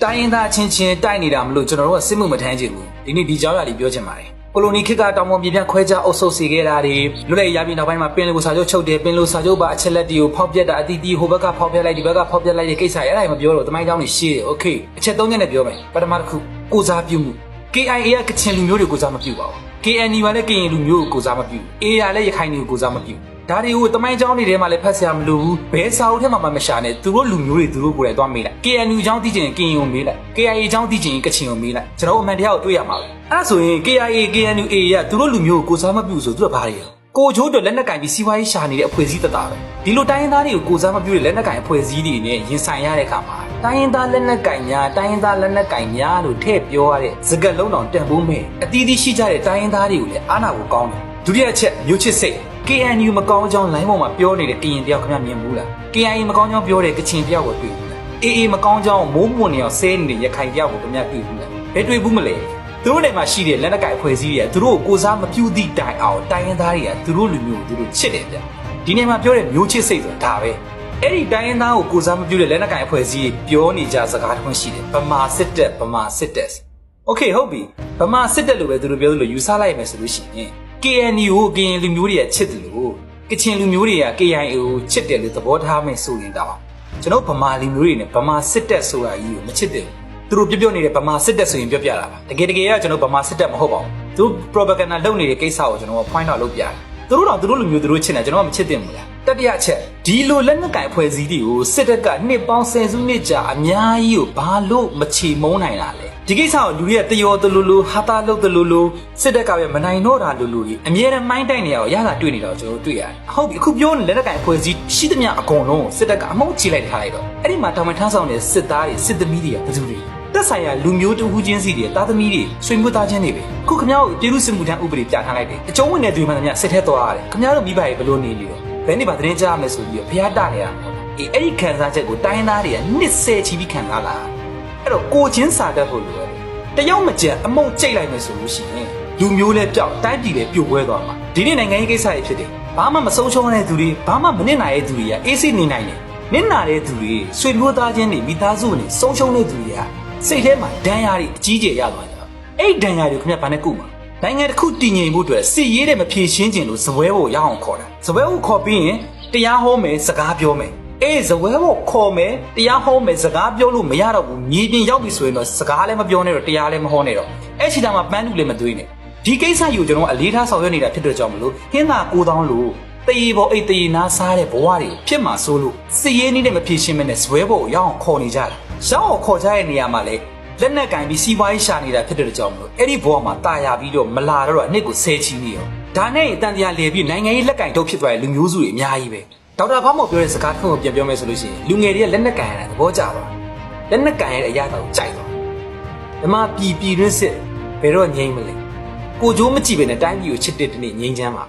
တိုင်းရင်းသားချင်းချင်းတိုက်နေတာမလို့ကျွန်တော်တို့ကစစ်မှုမထမ်းချင်ဘူးဒီနေ့ဒီကြောင်းရာလေးပြောချင်ပါတယ်ကိုလိုနီခေတ်ကတောင်ပေါ်ပြည်ပြန်ခွဲခြားအုပ်စုပ်စီခဲ့တာတွေလွတ်လပ်ရေးရပြည်နောက်ပိုင်းမှာပင်လူစာချုပ်ချုပ်တယ်ပင်လူစာချုပ်ပါအချက်လက်တွေကိုဖောက်ပြက်တာအတီးတီးဟိုဘက်ကဖောက်ပြက်လိုက်ဒီဘက်ကဖောက်ပြက်လိုက်တဲ့ကိစ္စအဲ့ဒါမပြောတော့တမိုင်းကြောင်းနေရှေးတယ်โอเคအချက်သုံးချက်နဲ့ပြောမယ်ပထမတစ်ခုကိုစားပြုမှု KIA ကကချင်လူမျိုးတွေကိုစားမပြုပါဘူး KNU ကလည်းကရင်လူမျိုးကိုကိုစားမပြု AA ကလည်းရခိုင်လူမျိုးကိုစားမပြု ဒါတွေကိုတမိုင်းကြောင်းတွေထဲမှာလည်းဖတ်ဆရာမလိုဘူးဘဲစာအုပ်ထဲမှာမှမရှာနဲ့သူတို့လူမျိုးတွေသူတို့ကိုယ်တိုင်သွားမေးလိုက် KNU အကြောင်းသိချင်ရင်ကရင်ကိုမေးလိုက် KIA အကြောင်းသိချင်ရင်ကချင်ကိုမေးလိုက်ကျွန်တော်အမှန်တရားကိုတွေ့ရမှာပဲအဲ့ဒါဆိုရင် KIA KNU AA ကသူတို့လူမျိုးကိုကိုစားမပြုဆိုသူတို့ကဘာတွေလဲကိုချိုးအတွက်လက်နက်ကင်ပြီးစီးပွားရေးရှာနေတဲ့အဖွဲ့အစည်းတတာပဲဒီလိုတိုင်းရင်းသားတွေကိုကိုစားမပြုတဲ့လက်နက်ကင်အဖွဲ့အစည်းတွေနဲ့ရင်ဆိုင်ရတဲ့အခါမှာတိုင်းရင်းသားလက်နက်ကင်များတိုင်းရင်းသားလက်နက်ကင်များလို့ထည့်ပြောရတဲ့စကားလုံးတော်တန်ဖိုးမဲ့အတီးတီးရှိကြတဲ့တိုင်းရင်းသားတွေကိုလည်းအားနာဖို့ကောင်းတယ်ဒုတိယအချက်မျိုးချစ်စိတ် KNU မကောင်းကြောင်းလိုင်းပေါ်မှာပြောနေတဲ့ကရင်တယောက်ခင်ဗျမြင်ဘူးလား KIA မကောင်းကြောင်းပြောတဲ့ကချင်တယောက်ကိုတွေ့ဘူးလား AA မကောင်းကြောင်းမိုးမွန်နေအောင်ဆဲနေတဲ့ရခိုင်တယောက်ကိုခင်ဗျတွေ့ဘူးလားဘယ်တွေ့ဘူးမလဲသူတို့တွေမှာရှိတဲ့လက်နက်ကိုင်အဖွဲ့အစည်းတွေကသူတို့ကိုကိုစားမပြုသည့်တိုင်အောင်တိုင်းရင်းသားတွေကသူတို့လူမျိုးကိုသူတို့ချစ်တယ်ဗျဒီနေ့မှာပြောတဲ့မျိုးချစ်စိတ်ဆိုတာဒါပဲအဲ့ဒီတိုင်းရင်းသားကိုကိုစားမပြုတဲ့လက်နက်ကိုင်အဖွဲ့အစည်းပြောနေကြစကားတစ်ခုရှိတယ်ဗမာစစ်တပ်ဗမာစစ်တပ် โอเคဟုတ်ပြီဗမာစစ်တပ်လို့ပဲသူတို့ပြောသလိုယူဆလိုက်မယ်ဆိုလို့ရှိရင် KNU ကိုကရင်လူမျိုးတွေကချစ်တယ်လို့ကချင်လူမျိုးတွေက KIA ကိုချစ်တယ်လို့သဘောထားမယ်ဆိုရင်တော့ကျွန်တော်ဗမာလူမျိုးတွေနဲ့ဗမာစစ်တပ်ဆိုတာကြီးကိုမချစ်တယ်သူတို့ပြောပြောနေတဲ့ဗမာစစ်တပ်ဆိုရင်ပြောပြတာပါတကယ်တကယ်ကကျွန်တော်ဗမာစစ်တပ်မဟုတ်ပါဘူးသူတို့ propaganda လုပ်နေတဲ့ကိစ္စကိုကျွန်တော် point out လုပ်ပြတယ်သူတို့တော့သူတို့လူမျိုးသူတို့ချစ်တယ်ကျွန်တော်ကမချစ်တယ်ဘူးလား တတိယချက်ဒီလိုလက်နက်ကင်အဖွဲ့အစည်းတွေကိုစစ်တပ်ကနှစ်ပေါင်းဆယ်စုနှစ်ကြာအများကြီးကိုဘာလို့မချေမုန်းနိုင်တာလဲဒီကိစ္စကိုလူတွေကတယောတလူလူဟာတာလုတ်တလူလူစစ်တပ်ကပဲမနိုင်တော့တာလူလူကြီးအမြဲတမ်းမိုင်းတိုက်နေရအောင်ရတာတွေ့နေတော့ကျွန်တော်တို့တွေ့ရတယ်ဟုတ်ပြီအခုပြောနေလက်နက်ကင်အဖွဲ့အစည်းရှိသမျှအကုန်လုံးစစ်တပ်ကအမုန်းချလိုက်ထားလိုက်တော့အဲ့ဒီမှာတောင်မထမ်းဆောင်တဲ့စစ်သားတွေစစ်သမီးတွေကဘယ်သူတွေတက်ဆိုင်ရာလူမျိုးတဦးချင်းစီတွေတာသမီးတွေဆွေမျိုးသားချင်းတွေပဲခုခမ ्या ကိုပြည်သူစစ်မှုထမ်းဥပဒေပြဋ္ဌာန်းလိုက်တယ်အကျုံးဝင်တဲ့သူမှန်သမျှစစ်ထဲသွားရတယ်ခမ ्या တို့မိဘတွေဘယ်လိုနေနေတော့ ဘယ်နေ့မှသတင်းကြားရမယ်ဆိုပြီးတော့ဖျားတနေတာမဟုတ်လားအေးအဲ့ဒီခံစားချက်ကိုတိုင်းသားတွေကနှစ်ဆယ်ချီပြီးခံစားလာအဲ့တော့ကိုချင်းစာတတ်ဖို့လိုတယ်တယောက်မကြံအမုံကြိတ်လိုက်မယ်ဆိုလို့ရှိရင်လူမျိုးလဲပြောက်တိုင်းပြည်လဲပြိုကွဲသွားမှာဒီနေ့နိုင်ငံရေးကိစ္စတွေဖြစ်တယ်ဘာမှမဆုံးရှုံးတဲ့သူတွေဘာမှမနစ်နိုင်တဲ့သူတွေကအေးစိနေနိုင်တယ်နစ်နာတဲ့သူတွေဆွေမျိုးသားချင်းတွေမိသားစုတွေဆုံးရှုံးတဲ့သူတွေကစိတ်ထဲမှာဒဏ်ရာတွေအကြီးကျယ်ရသွားကြတယ်အဲ့ဒီဒဏ်ရာတွေကိုခင်ဗျဘာနဲ့ကုမှာ နိုင်ငံတစ်ခုတည်ငြိမ်ဖို့အတွက်စစ်ရေးတဲ့မဖြေရှင်းခြင်းလို့ဇပွဲကိုရအောင်ခေါ်တာဇပွဲကိုခေါ်ပြီးရင်တရားဟောမယ်စကားပြောမယ်အေးဇပွဲကိုခေါ်မယ်တရားဟောမယ်စကားပြောလို့မရတော့ဘူးမြေပြင်ရောက်ပြီဆိုရင်တော့စကားလည်းမပြောနဲ့တော့တရားလည်းမဟောနဲ့တော့အဲ့ချီတာမှာပန်းတူလည်းမသွေးနဲ့ဒီကိစ္စယူကျွန်တော်အလေးထားဆောင်ရွက်နေတာဖြစ်တဲ့ကြောင့်မလို့ဟင်းသာ9000လို့တရေပေါ်အိတ်တရေနားစားတဲ့ဘဝတွေဖြစ်မှာဆိုလို့စစ်ရေးနည်းနဲ့မဖြေရှင်းမနဲ့ဇပွဲပေါ်ကိုရအောင်ခေါ်နေကြတာရအောင်ခေါ်ကြတဲ့နေရာမှာလေ လက်နက်ကင်ပြီးစီးပွားရေးရှာနေတာဖြစ်တဲ့ကြောင့်မလို့အဲ့ဒီဘဝမှာတာယာပြီးတော့မလာတော့အနှစ်ကိုဆဲချီနေရောဒါနဲ့အတန်တရားလေပြီးနိုင်ငံရေးလက်ကင်ထုတ်ဖြစ်သွားတဲ့လူမျိုးစုတွေအများကြီးပဲဒေါက်တာဖောင်းမော်ပြောတဲ့စကားတစ်ခုကိုပြန်ပြောမယ်ဆိုလို့ရှိရင်လူငယ်တွေကလက်နက်ကင်ရတာသဘောကျပါလက်နက်ကင်ရတဲ့အရာတော်ကိုကြိုက်တော့ဓမ္မပြည်ပြည်တွင်းစစ်ဘယ်တော့ငြိမ်းမလဲကိုကြိုးမကြည့်ပဲနဲ့တိုင်းပြည်ကိုချစ်တဲ့ဒီနေ့ငြိမ်းချမ်းပါ